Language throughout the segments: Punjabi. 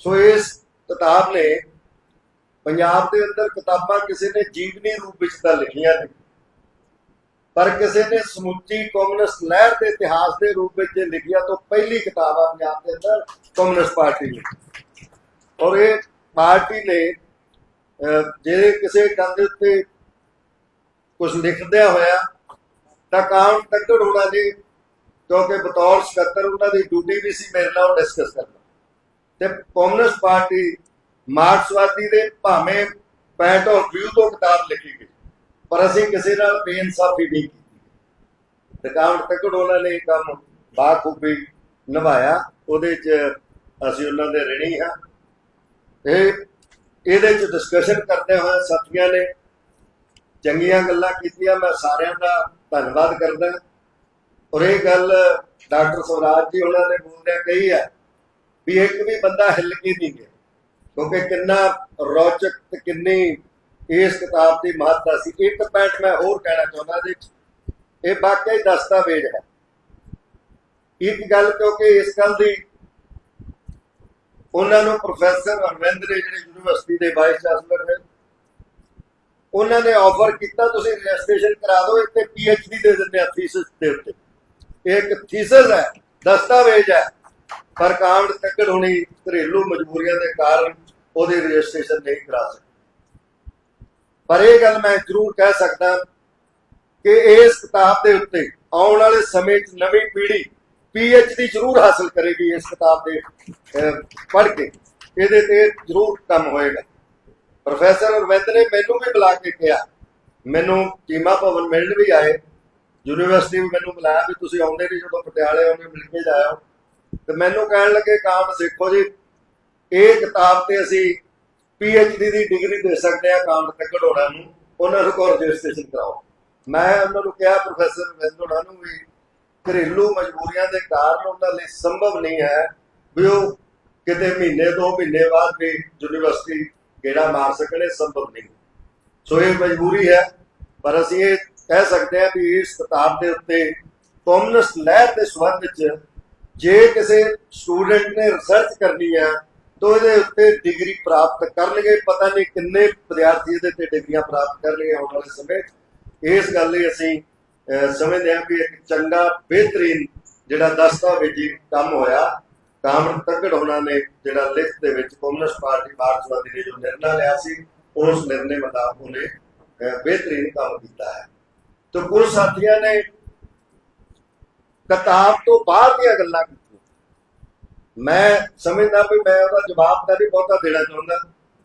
ਸੋ ਇਸ ਕਿਤਾਬ ਨੇ ਪੰਜਾਬ ਦੇ ਅੰਦਰ ਕਿਤਾਬਾਂ ਕਿਸੇ ਨੇ ਜੀਵਨੀ ਰੂਪ ਵਿੱਚ ਤਾਂ ਲਿਖੀਆਂ ਨੇ ਪਰ ਕਿਸੇ ਨੇ ਸਮੁੱਚੀ ਕਮਿਊਨਿਸਟ ਲਹਿਰ ਦੇ ਇਤਿਹਾਸ ਦੇ ਰੂਪ ਵਿੱਚ ਲਿਖਿਆ ਤੋਂ ਪਹਿਲੀ ਕਿਤਾਬ ਆ ਪੰਜਾਬ ਦੇ ਅੰਦਰ ਕਮਿਊਨਿਸਟ ਪਾਰਟੀ ਦੀ ਔਰ ਇਹ ਪਾਰਟੀ ਨੇ ਅਹ, ਜੇ ਕਿਸੇ ਗੱਲ ਦੇ ਉੱਤੇ ਕੁਝ ਲਿਖਦਿਆ ਹੋਇਆ ਤਾਂ ਕਾਮ ਤੱਕੜ ਹੋਣਾ ਜੀ ਕਿਉਂਕਿ ਬਤੌਰ ਸਕੱਤਰ ਉਹਨਾਂ ਦੀ ਡਿਊਟੀ ਵੀ ਸੀ ਮੇਰੇ ਨਾਲ ਡਿਸਕਸ ਕਰਨਾ। ਤੇ ਕਮਿਊਨਿਸਟ ਪਾਰਟੀ ਮਾਰਕਸਵਾਦੀ ਦੇ ਭਾਵੇਂ ਪੁਆਇੰਟ ਆਫ View ਤੋਂ ਕਿਤਾਬ ਲਿਖੀ ਗਈ। ਪਰ ਅਸੀਂ ਕਿਸੇ ਨਾਲ ਬੇਇਨਸਾਫੀ ਨਹੀਂ ਕੀਤੀ। ਤੇ ਕਾਮ ਉਹਨਾਂ ਨੇ ਕੰਮ ਬਾਖੂਬੀ ਨਿਭਾਇਆ। ਉਹਦੇ 'ਚ ਅਸੀਂ ਉਹਨਾਂ ਦੇ ਰਣੀ ਹਾਂ। ਇਹ, ਇਹਦੇ 'ਚ ਡਿਸਕਸ਼ਨ ਕਰਦੇ ਹੋਏ ਸਾਥੀਆਂ ਨੇ ਚੰਗੀਆਂ ਗੱਲਾਂ ਕੀਤੀਆਂ। ਮੈਂ ਸਾਰਿਆਂ ਦਾ ਧੰਨਵਾਦ ਕਰਦਾ। ਔਰ ਇਹ ਗੱਲ ਡਾਕਟਰ ਸਵਰਾਜ ਜੀ ਉਹਨਾਂ ਨੇ ਬੋਲਦਿਆਂ ਕਹੀ ਹੈ। ਵੀ ਇੱਕ ਵੀ ਬੰਦਾ ਹਿੱਲ ਕੇ ਨਹੀਂ ਗਿਆ। ਕਿਉਂਕਿ ਕਿੰਨਾ ਰੌਚਕ ਤੇ ਕਿੰਨੀ ਇਸ ਕਿਤਾਬ ਦੀ ਮਹੱਤਤਾ ਸੀ। ਇੱਕ ਪੁਆਇੰਟ ਮੈਂ ਹੋਰ ਕਹਿਣਾ ਚਾਹੁੰਦਾ ਜੀ ਇਹ ਵਾਕਈ ਦਸਤਾਵੇਜ਼ ਹੈ। ਇੱਕ ਗੱਲ ਕਿਉਂਕਿ ਇਸ ਗੱਲ ਦੀ ਉਹਨਾਂ ਨੂੰ ਪ੍ਰੋਫੈਸਰ ਅਰਵਿੰਦ ਨੇ ਜਿਹੜੇ ਯੂਨੀਵਰਸਿਟੀ ਦੇ ਵਾਈਸ ਚਾਂਸਲਰ ਨੇ, ਉਹਨਾਂ ਨੇ ਆਫਰ ਕੀਤਾ, ਤੁਸੀਂ ਰਜਿਸਟ੍ਰੇਸ਼ਨ ਕਰਾ ਦਿਓ, ਇੱਥੇ ਡੀ ਦੇ ਦਿੰਦੇ ਆ ਥੀਸਿਸ ਦੇ ਉੱਤੇ। ਇਹ ਇੱਕ ਥੀਸਿਸ ਹੈ, ਦਸਤਾਵੇਜ਼ ਹੈ। ਪਰ ਕਾਂਡ ਤੱਕੜ ਹੋਣੀ ਘਰੇਲੂ ਮਜਬੂਰੀਆਂ ਦੇ ਕਾਰਨ ਉਹਦੀ ਰਜਿਸਟ੍ਰੇਸ਼ਨ ਨਹੀਂ ਕਰਾ ਸਕੇ। ਪਰ ਇਹ ਗੱਲ ਮੈਂ ਜ਼ਰੂਰ ਕਹਿ ਸਕਦਾ ਕਿ ਇਸ ਕਿਤਾਬ ਦੇ ਉੱਤੇ ਆਉਣ ਵਾਲੇ ਸਮੇਂ 'ਚ ਨਵੀਂ ਪੀੜ੍ਹੀ ਡੀ ਜ਼ਰੂਰ ਹਾਸਲ ਕਰੇਗੀ ਇਸ ਕਿਤਾਬ ਦੇ ਪੜ੍ਹ ਕੇ। ਇਹਦੇ ਤੇ ਜ਼ਰੂਰ ਕੰਮ ਹੋਏਗਾ। ਪ੍ਰੋਫੈਸਰ ਅਰਵਿੰਦ ਨੇ ਮੈਨੂੰ ਵੀ ਬੁਲਾ ਕੇ ਕਿਹਾ, ਮੈਨੂੰ ਚੀਮਾ ਭਵਨ ਮਿਲਣ ਵੀ ਆਏ। ਯੂਨੀਵਰਸਿਟੀ ਵੀ ਮੈਨੂੰ ਬੁਲਾਇਆ ਵੀ ਤੁਸੀਂ ਆਉਂਦੇ ਨਹੀਂ ਜਦੋਂ ਪਟਿਆਲੇ ਆਉਂਦੇ ਮਿਲ ਕੇ ਜਾਇਓ। ਤੇ ਮੈਨੂੰ ਕਹਿਣ ਲੱਗੇ, ਕਾਮ ਸਿੱਖੋ ਜੀ। ਇਹ ਕਿਤਾਬ ਤੇ ਅਸੀਂ ਪੀ ਐਚ ਡੀ ਦੀ ਡਿਗਰੀ ਦੇ ਸਕਦੇ ਆ ਕਾਮ ਤੇ ਹੋਣਾ ਨੂੰ। ਉਹਨਾਂ ਨੂੰ ਕੋਲ ਰਜਿਸਟ੍ਰੇਸ਼ਨ ਕਰਾਓ। ਮੈਂ ਉਹਨਾਂ ਨੂੰ ਕਿਹਾ, ਪ੍ਰੋਫੈਸਰ ਅਰਵਿੰਦ ਨੂੰ ਵੀ ਘਰੇਲੂ ਮਜਬੂਰੀਆਂ ਦੇ ਕਾਰਨ ਉਹਨਾਂ ਲਈ ਸੰਭਵ ਨਹੀਂ ਹੈ ਵੀ ਉਹ ਕਿਤੇ ਮਹੀਨੇ, ਦੋ ਮਹੀਨੇ ਬਾਅਦ ਵੀ ਯੂਨੀਵਰਸਿਟੀ ਗੇੜਾ ਮਾਰ ਸਕਣੇ ਸੰਭਵ ਨਹੀਂ। ਸੋ ਇਹ ਮਜਬੂਰੀ ਹੈ। ਪਰ ਅਸੀਂ ਇਹ ਕਹਿ ਸਕਦੇ ਹਾਂ ਵੀ ਇਸ ਕਿਤਾਬ ਦੇ ਉੱਤੇ ਕਮਿਊਨਿਸਟ ਲਹਿਰ ਦੇ ਸੰਬੰਧ ਵਿੱਚ ਜੇ ਕਿਸੇ ਸਟੂਡੈਂਟ ਨੇ ਰਿਸਰਚ ਕਰਨੀ ਹੈ ਤਾਂ ਇਹਦੇ ਉੱਤੇ ਡਿਗਰੀ ਪ੍ਰਾਪਤ ਕਰਨਗੇ। ਪਤਾ ਨਹੀਂ ਕਿੰਨੇ ਵਿਦਿਆਰਥੀ ਇਹਦੇ ਤੇ ਡਿਗਰੀਆਂ ਪ੍ਰਾਪਤ ਕਰਨਗੇ ਆਉਣ ਵਾਲੇ ਸਮੇਂ ਇਸ ਗੱਲ ਲਈ ਅਸੀਂ ਸਮਝਦੇ ਹਾਂ ਵੀ ਇੱਕ ਚੰਗਾ, ਬਿਹਤਰੀਨ ਜਿਹੜਾ ਦਸਤਾਵੇਜ਼ੀ ਕੰਮ ਹੋਇਆ, ਕਾਮਨ ਤੱਕੜ ਉਹਨਾਂ ਨੇ ਜਿਹੜਾ ਲਿਖਤ ਦੇ ਵਿੱਚ ਕਮਿਊਨਿਸਟ ਪਾਰਟੀ ਮਾਰਕਸਵਾਦੀ ਨੇ ਜੋ ਨਿਰਣਾ ਲਿਆ ਸੀ, ਉਸ ਨਿਰਣੇ ਮੁਤਾਬਕ ਉਹਨੇ ਬਿਹਤਰੀਨ ਕੰਮ ਕੀਤਾ ਹੈ। ਤੇ ਕੁਝ ਸਾਥੀਆਂ ਨੇ ਕਿਤਾਬ ਤੋਂ ਬਾਹਰ ਦੀਆਂ ਗੱਲਾਂ ਕੀਤੀਆਂ। ਮੈਂ ਸਮਝਦਾ ਵੀ ਮੈਂ ਉਹਦਾ ਜਵਾਬ ਤਾਂ ਨਹੀਂ ਬਹੁਤਾ ਦੇਣਾ ਚਾਹੁੰਦਾ।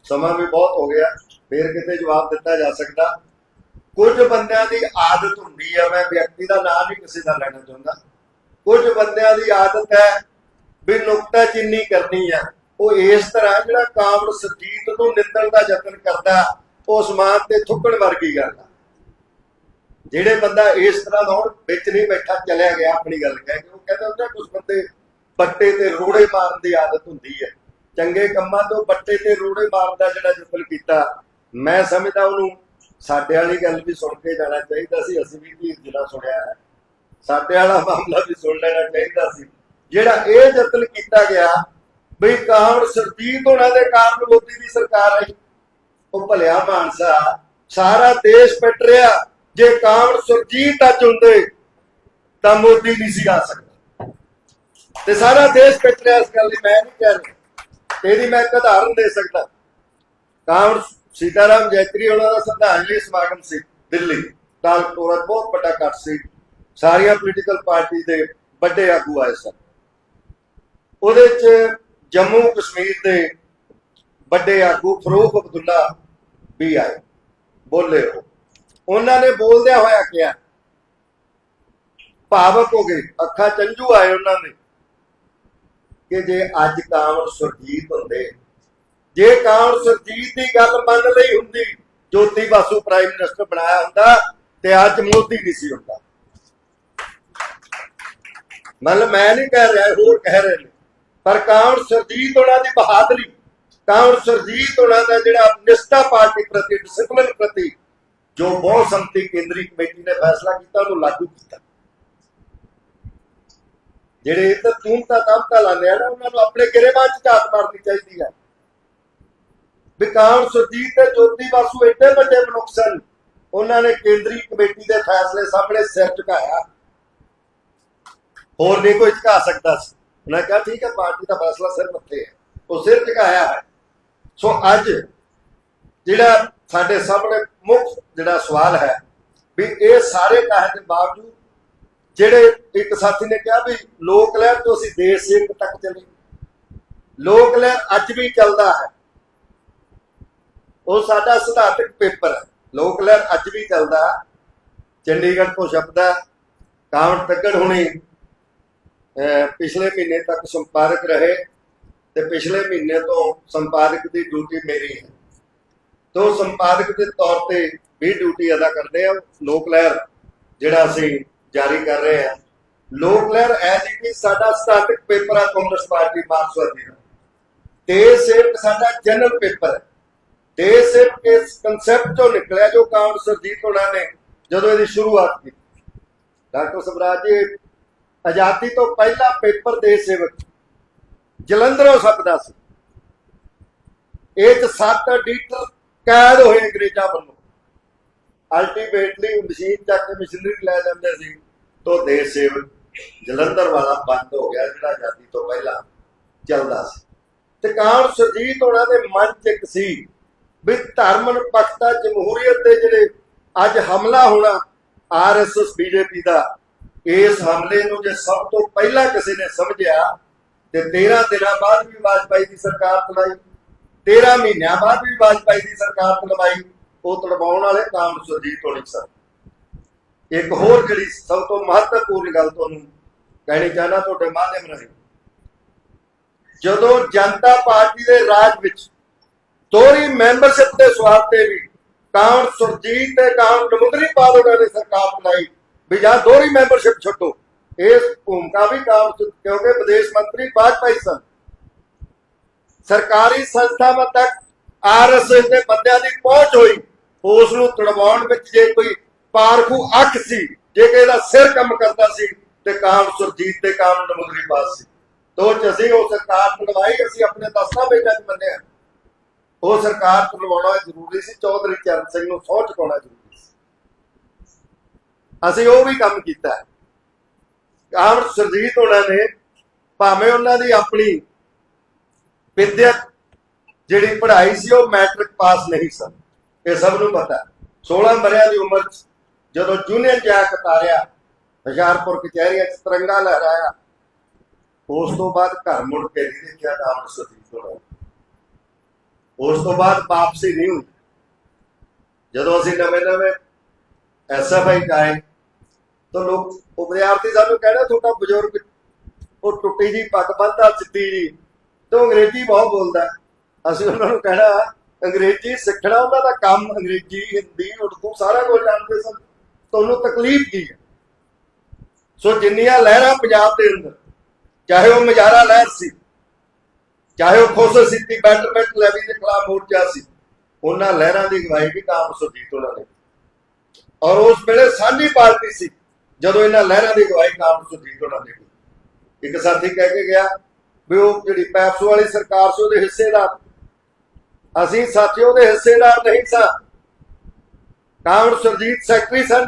ਸਮਾਂ ਵੀ ਬਹੁਤ ਹੋ ਗਿਆ, ਫੇਰ ਕਿਤੇ ਜਵਾਬ ਦਿੱਤਾ ਜਾ ਸਕਦਾ। ਕੁਝ ਬੰਦਿਆਂ ਦੀ ਆਦਤ ਹੁੰਦੀ ਹੈ ਮੈਂ ਵਿਅਕਤੀ ਦਾ ਨਾਮ ਨਹੀਂ ਕਿਸੇ ਦਾ ਲੈਣਾ ਚਾਹੁੰਦਾ। ਕੁਝ ਬੰਦਿਆਂ ਦੀ ਆਦਤ ਹੈ ਵੀ ਨੁਕਤਾ ਚਿੰਨੀ ਕਰਨੀ ਆ, ਉਹ ਇਸ ਤਰ੍ਹਾਂ ਜਿਹੜਾ ਕਾਮੜ ਸਰਜੀਤ ਨੂੰ ਨਿੰਦਣ ਦਾ ਯਤਨ ਕਰਦਾ, ਉਸ ਮਾਨ ਤੇ ਥੁੱਕਣ ਵਰਗੀ ਗੱਲ ਆ। ਜਿਹੜੇ ਬੰਦਾ ਇਸ ਤਰ੍ਹਾਂ ਦਾ ਹੁਣ ਵਿੱਚ ਨਹੀਂ ਬੈਠਾ, ਚਲਿਆ ਗਿਆ ਆਪਣੀ ਗੱਲ ਕਹਿ ਕੇ, ਉਹ ਕਹਿੰਦਾ ਹੁੰਦਾ ਕੁਝ ਬੰਦੇ ਬੱਟੇ ਤੇ ਰੋੜੇ ਮਾਰਨ ਦੀ ਆਦਤ ਹੁੰਦੀ ਹੈ। ਚੰਗੇ ਕੰਮਾਂ ਤੋਂ ਬੱਟੇ ਤੇ ਰੋੜੇ ਮਾਰਨ ਦਾ ਜਿਹੜਾ ਯਤਨ ਕੀਤਾ, ਮੈਂ ਸਮਝਦਾ ਉਹਨੂੰ ਸਾਡੇ ਵਾਲੀ ਗੱਲ ਵੀ ਸੁਣ ਕੇ ਜਾਣਾ ਚਾਹੀਦਾ ਸੀ, ਅਸੀਂ ਵੀ ਧੀਰ ਜਿਹੜਾ ਸੁਣਿਆ ਹੈ। ਸਾਡੇ ਵਾਲਾ ਮਾਮਲਾ ਵੀ ਸੁਣ ਲੈਣਾ ਚਾਹੀਦਾ ਸੀ। ਜਿਹੜਾ ਇਹ ਯਤਨ ਕੀਤਾ ਗਿਆ, ਬਈ ਕਾਂਗੜ ਸਰਜੀਤ ਹੋਣਾ ਦੇ ਕਾਰਨ ਮੋਦੀ ਦੀ ਸਰਕਾਰ ਆਈ, ਉਹ ਭਲਿਆ ਮਾਨਸਾ, ਸਾਰਾ ਦੇਸ਼ ਪਿੱਟ ਰਿਹਾ। ਜੇ ਕਾਂਗੜ ਸੁਰਜੀਤ ਅੱਜ ਹੁੰਦੇ, ਤਾਂ ਮੋਦੀ ਨਹੀਂ ਸੀ ਆ ਸਕਦਾ। ਤੇ ਸਾਰਾ ਦੇਸ਼ ਪਿੱਟ ਰਿਹਾ ਇਸ ਗੱਲ ਲਈ, ਮੈਂ ਨਹੀਂ ਕਹਿ ਰਿਹਾ। ਇਹਦੀ ਮੈਂ ਉਦਾਹਰਨ ਦੇ ਸਕਦਾ। ਕਾਂਗੜ ਸੀਤਾਰਾਮ ਜੈਤਰੀ ਉਹਨਾਂ ਦਾ ਸ਼ਰਧਾਂਜਲੀ ਸਮਾਗਮ ਸੀ, ਦਿੱਲੀ। ਤਾਲਕਟੋਰਾ ਬਹੁਤ ਵੱਡਾ ਇਕੱਠ ਸੀ। ਸਾਰੀਆਂ ਪੋਲੀਟੀਕਲ ਪਾਰਟੀ ਦੇ ਵੱਡੇ ਆਗੂ ਆਏ ਸਨ। ਉਹਦੇ ਚ ਜੰਮੂ ਕਸ਼ਮੀਰ ਦੇ ਵੱਡੇ ਆਗੂ ਫਰੂਕ ਅਬਦੁੱਲਾ ਵੀ ਆਏ। ਬੋਲੇ ਉਹ। ਉਹਨਾਂ ਨੇ ਬੋਲਦਿਆਂ ਹੋਇਆ ਕਿਹਾ, ਭਾਵਕ ਹੋ ਗਏ, ਅੱਖਾਂ ਚੰਝੂ ਆਏ ਉਹਨਾਂ ਦੇ, ਕਿ ਜੇ ਅੱਜ ਕਾਂਵਰ ਸੁਰਜੀਤ ਹੁੰਦੇ, ਜੇ ਕਾਂਵਰ ਸੁਰਜੀਤ ਦੀ ਗੱਲ ਮੰਨ ਲਈ ਹੁੰਦੀ, ਜੋਤੀ ਬਾਸੂ ਪ੍ਰਾਈਮ ਮਿਨਿਸਟਰ ਬਣਾਇਆ ਹੁੰਦਾ, ਤੇ ਅੱਜ ਮੋਦੀ ਨਹੀਂ ਸੀ ਹੁੰਦਾ। ਮਤਲਬ ਮੈਂ ਨਹੀਂ ਕਹਿ ਰਿਹਾ, ਹੋਰ ਕਹਿ ਰਹੇ ਨੇ, ਪਰ ਕਾਂਵਰ ਸੁਰਜੀਤ ਉਹਨਾਂ ਦੀ ਬਹਾਦਰੀ ਕਾਂਵਰ ਸੁਰਜੀਤ ਉਹਨਾਂ ਦਾ ਜਿਹੜਾ ਨਿਸ਼ਠਾ ਪਾਰਟੀ ਪ੍ਰਤੀ ਡਿਸਪਲਿਨ ਪ੍ਰਤੀ ਜੋ ਬਹੁ ਸੰਮਤੀ ਕੇਂਦਰੀ ਕਮੇਟੀ ਨੇ ਫੈਸਲਾ ਕੀਤਾ, ਉਹਨੂੰ ਲਾਗੂ ਕੀਤਾ। ਜਿਹੜੇ ਇੱਧਰ ਤੂਮਤਾ ਤਮਤਾ ਲਾਉਂਦੇ ਆ ਨਾ, ਉਹਨਾਂ ਨੂੰ ਆਪਣੇ ਗਰੇਬਾਂ 'ਚ ਝਾਤ ਮਾਰਨੀ ਚਾਹੀਦੀ ਹੈ। ਵਿਕਾਸ ਸੁਰਜੀਤ ਤੇ ਜੋਤੀ ਬਾਸੂ ਏਡੇ ਵੱਡੇ ਮਨੁੱਖ ਸਨ। ਉਹਨਾਂ ਨੇ ਕੇਂਦਰੀ ਕਮੇਟੀ ਦੇ ਫੈਸਲੇ ਸਾਹਮਣੇ ਸਿਰ ਝੁਕਾਇਆ। ਹੋਰ ਨਹੀਂ ਕੋਈ ਝੁਕਾ ਸਕਦਾ ਸੀ। ਉਹਨਾਂ ਕਿਹਾ, ਠੀਕ ਹੈ, ਪਾਰਟੀ ਦਾ ਫੈਸਲਾ ਸਿਰ ਮੱਥੇ ਹੈ। ਉਹ ਸਿਰ ਝੁਕਾਇਆ ਹੈ। ਸੋ ਅੱਜ ਜਿਹੜਾ ਸਾਡੇ ਸਾਹਮਣੇ ਮੁੱਖ ਜਿਹੜਾ ਸਵਾਲ ਹੈ ਵੀ ਇਹ ਸਾਰੇ ਕਹਿਣ ਦੇ ਬਾਵਜੂਦ ਜਿਹੜੇ ਇੱਕ ਸਾਥੀ ਨੇ ਕਿਹਾ ਵੀ ਲੋਕ ਲਹਿਰ ਤੋਂ ਅਸੀਂ ਦੇਸ਼ ਸੇਵਕ ਤੱਕ ਚਲੇ। ਲੋਕ ਲਹਿਰ ਅੱਜ ਵੀ ਚੱਲਦਾ ਹੈ। ਉਹ ਸਾਡਾ ਸਿਧਾਂਤਕ ਪੇਪਰ ਹੈ। ਲੋਕ ਲਹਿਰ ਅੱਜ ਵੀ ਚੱਲਦਾ ਹੈ। ਚੰਡੀਗੜ੍ਹ ਤੋਂ ਸ਼ਬਦਾ ਕਾਂਵਟ ਤੱਕੜ ਹੁਣੀ ਪਿਛਲੇ ਮਹੀਨੇ ਤੱਕ ਸੰਪਾਦਕ ਰਹੇ ਤੇ ਪਿਛਲੇ ਮਹੀਨੇ ਤੋਂ ਸੰਪਾਦਕ ਦੀ ਡਿਊਟੀ ਮੇਰੀ ਹੈ। ਤੋਂ ਸੰਪਾਦਕ ਦੇ ਤੌਰ ਤੇ ਵੀ ਡਿਊਟੀ ਅਦਾ ਕਰਦੇ ਆ, ਲੋਕ ਲਹਿਰ, ਜਿਹੜਾ ਅਸੀਂ ਜਾਰੀ ਕਰ ਰਹੇ ਹਾਂ ਲੋਕ ਲਹਿਰ ਐਜ਼ ਇਟ ਇਜ਼ ਸਾਡਾ ਸਟਾਟਿਕ ਪੇਪਰ ਹੈ ਕਾਂਗਰਸ ਪਾਰਟੀ ਮਾਰਕਸਵਾਦੀ ਦਾ। ਤੇ ਸਿਰਫ ਸਾਡਾ ਜਨਰਲ ਪੇਪਰ ਹੈ। ਤੇ ਸਿਰਫ ਇਸ ਕਨਸੈਪਟ ਤੋਂ ਨਿਕਲਿਆ ਜੋ ਕਾਂਡ ਸਰਜੀਤ ਹੋਣਾ ਨੇ ਜਦੋਂ ਇਹਦੀ ਸ਼ੁਰੂਆਤ ਕੀਤੀ। ਡਾਕਟਰ ਸਵਰਾਜ ਜੀ, ਆਜ਼ਾਦੀ ਤੋਂ ਪਹਿਲਾ ਪੇਪਰ ਦੇ ਸੇਵਕ ਜਲੰਧਰੋਂ ਛਪਦਾ ਸੀ। ਇਹ ਚ ਸੱਤ ਐਡੀਟਰ ਕੈਦ ਹੋਏ ਅੰਗਰੇਜ਼ਾਂ ਵੱਲੋਂ। ਅਲਟੀਮੇਟਲੀ ਮਸ਼ੀਨ ਚੱਕ ਕੇ ਮਸ਼ੀਨਰੀ ਲੈ ਜਾਂਦੇ ਸੀ। ਤੋਂ ਦੇਸ਼ ਸੇਵਕ ਜਲੰਧਰ ਵਾਲਾ ਬੰਦ ਹੋ ਗਿਆ, ਜਿਹੜਾ ਆਜ਼ਾਦੀ ਤੋਂ ਪਹਿਲਾਂ ਚੱਲਦਾ ਸੀ। ਤੇ ਕਾਂਡ ਸੁਰਜੀਤ ਹੋਣਾ ਦੇ ਮਨ ਚ ਇੱਕ ਸੀ ਵੀ ਧਰਮ ਨਿਰਪੱਖਤਾ ਜਮਹੂਰੀਅਤ ਦੇ ਜਿਹੜੇ ਅੱਜ ਹਮਲਾ ਹੋਣਾ ਆਰਐਸਐਸ ਬੀਜੇਪੀ ਦਾ, ਇਸ ਹਮਲੇ ਨੂੰ ਜੇ ਸਭ ਤੋਂ ਪਹਿਲਾਂ ਕਿਸੇ ਨੇ ਸਮਝਿਆ, ਤੇ 13 ਦਿਨਾਂ ਬਾਅਦ ਵੀ ਵਾਜਪਾਈ ਦੀ ਸਰਕਾਰ ਚਲਾਈ। 13 ਮਹੀਨਿਆਂ ਬਾਅਦ ਵੀ ਵਾਜਪਾਈ ਦੀ ਸਰਕਾਰ ਤੜਵਾਈ, ਉਹ ਤੜਵਾਉਣ ਵਾਲੇ ਕਾਮ ਸੁਰਜੀਤ ਹੋਣੀ ਸਨ। ਇੱਕ ਹੋਰ ਜਿਹੜੀ ਸਭ ਤੋਂ ਮਹੱਤਵਪੂਰਨ ਗੱਲ ਤੁਹਾਨੂੰ ਕਹਿਣੀ ਚਾਹਨਾ ਤੁਹਾਡੇ ਮਾਧਿਅਮ ਰਾਹੀਂ। ਜਦੋਂ ਜਨਤਾ ਪਾਰਟੀ ਦੇ ਰਾਜ ਵਿੱਚ ਦੋਹਰੀ ਮੈਂਬਰਸ਼ਿਪ ਦੇ ਸਵਾਲ ਤੇ ਵੀ ਕਾਮ ਸੁਰਜੀਤ ਤੇ ਕਾਂਡ ਨਮੁੰਦਰੀ ਪਾਲ ਨੇ ਸਰਕਾਰ ਬਣਾਈ ਵੀ ਜਾਂ ਦੋਹਰੀ ਮੈਂਬਰਸ਼ਿਪ ਛੱਡੋ, ਇਸ ਭੂਮਿਕਾ ਵੀ ਕਾਂਡ ਕਿਉਂਕਿ ਵਿਦੇਸ਼ ਮੰਤਰੀ ਵਾਜਪਾਈ ਸਨ। ਸਰਕਾਰੀ ਸੰਸਥਾਵਾਂ ਤੱਕ ਆਰਐਸਐਸ ਦੇ ਬੰਦਿਆਂ ਦੀ ਪਹੁੰਚ ਹੋਈ, ਉਸ ਨੂੰ ਤੜਵਾਉਣ ਵਿੱਚ ਜੇ ਕੋਈ ਪਾਰਖੂ ਅੱਖ ਸੀ, ਜੇ ਕਿ ਇਹਦਾ ਸਿਰ ਕੰਮ ਕਰਦਾ ਸੀ, ਤੇ ਕਾਮ ਸੁਰਜੀਤ ਤੇ ਕਾਮ ਨਮੁਦਰੀ ਪਾਸ ਸੀ। ਤੋਂ ਚ ਉਹ ਸਰਕਾਰ ਤੜਵਾਈ, ਅਸੀਂ ਆਪਣੇ ਦਸਤਾਵੇਜ਼ਾਂ 'ਚ ਮੰਨਿਆ। ਉਹ ਸਰਕਾਰ ਤੜਵਾਉਣਾ ਜ਼ਰੂਰੀ ਸੀ, ਚੌਧਰੀ ਚਰਨ ਸਿੰਘ ਨੂੰ ਸਹੁੰ ਚੁਕਾਉਣਾ ਜ਼ਰੂਰੀ ਸੀ। ਅਸੀਂ ਉਹ ਵੀ ਕੰਮ ਕੀਤਾ। ਕਾਮ ਸੁਰਜੀਤ ਉਹਨਾਂ ਨੇ, ਭਾਵੇਂ ਉਹਨਾਂ ਦੀ ਆਪਣੀ ਵਿਦਿਅਕ ਜਿਹੜੀ ਪੜ੍ਹਾਈ ਸੀ ਉਹ ਮੈਟ੍ਰਿਕ ਪਾਸ ਨਹੀਂ ਸਨ। ਇਹ ਸਭ ਨੂੰ ਪਤਾ ਹੈ। 16 ਵਰਿਆਂ ਦੀ ਉਮਰ 'ਚ ਜਦੋਂ ਜੂਨੀਅਰ ਜੈਕ ਉਤਾਰਿਆ, ਹੁਸ਼ਿਆਰਪੁਰ ਕਚਹਿਰੀਆਂ 'ਚ ਤਿਰੰਗਾ ਲਹਿਰਾਇਆ, ਉਸ ਤੋਂ ਬਾਅਦ ਘਰ ਮੁੜ ਕੇ ਨਹੀਂ ਦੇਖਿਆ ਤਾਂ ਅੰਮ੍ਰਿਤਸਰ ਦੀ ਹੋਣਾ ਉਸ ਤੋਂ ਬਾਅਦ ਵਾਪਸੀ ਨਹੀਂ ਹੋਈ। ਜਦੋਂ ਅਸੀਂ ਨਵੇਂ ਨਵੇਂ ਐਸਐਫਆਈ ਆਏ, ਤਾਂ ਲੋਕ ਉਹ ਵਿਦਿਆਰਥੀ ਸਾਨੂੰ ਕਹਿਣਾ ਤੁਹਾਡਾ ਬਜ਼ੁਰਗ ਉਹ ਟੁੱਟੀ ਜੀ ਪੱਗ ਬੰਨਦਾ ਚਿੱਟੀ ਜੀ ਤੇ ਅੰਗਰੇਜ਼ੀ ਬਹੁਤ ਬੋਲਦਾ ਅਸੀਂ ਉਹਨਾਂ ਨੂੰ ਕਹਿਣਾ, ਅੰਗਰੇਜ਼ੀ ਸਿੱਖਣਾ ਉਹਨਾਂ ਦਾ ਕੰਮ, ਅੰਗਰੇਜ਼ੀ, ਹਿੰਦੀ, ਉਰਦੂ ਸਾਰਾ ਕੁਝ ਜਾਣਦੇ ਸਨ। ਤੁਹਾਨੂੰ ਤਕਲੀਫ ਕੀ ਹੈ? ਸੋ ਜਿੰਨੀਆਂ ਲਹਿਰਾਂ ਪੰਜਾਬ ਦੇ ਅੰਦਰ, ਚਾਹੇ ਉਹ ਮਜਾਰਾ ਲਹਿਰ ਸੀ, ਚਾਹੇ ਉਹ ਖੋਸਰ ਸਿੱਧੀ ਬੈਟਰਮੈਂਟ ਲੈਵੀ ਦੇ ਖਿਲਾਫ ਮੋਰਚਾ ਸੀ, ਉਹਨਾਂ ਲਹਿਰਾਂ ਦੀ ਅਗਵਾਈ ਵੀ ਕਾਮ ਸੁਰਜੀਤ ਉਹਨਾਂ ਨੇ ਔਰ ਉਸ ਵੇਲੇ ਸਾਂਝੀ ਪਾਰਟੀ ਸੀ, ਜਦੋਂ ਇਹਨਾਂ ਲਹਿਰਾਂ ਦੀ ਅਗਵਾਈ ਕਾਮ ਸੁਰਜੀਤ ਉਹਨਾਂ ਨੇ ਇੱਕ ਸਾਥੀ ਕਹਿ ਕੇ ਗਿਆ ਵੀ ਉਹ ਜਿਹੜੀ ਪੈਪਸੂ ਵਾਲੀ ਸਰਕਾਰ ਸੀ ਉਹਦੇ ਹਿੱਸੇਦਾਰ। ਅਸੀਂ ਸਾਥੀਓ ਦੇ ਹਿੱਸੇਦਾਰ ਨਹੀਂ ਸਾਂ। ਕਾਂਗਰਸ, ਸੁਰਜੀਤ, ਸੈਕਟਰੀ ਸਨ।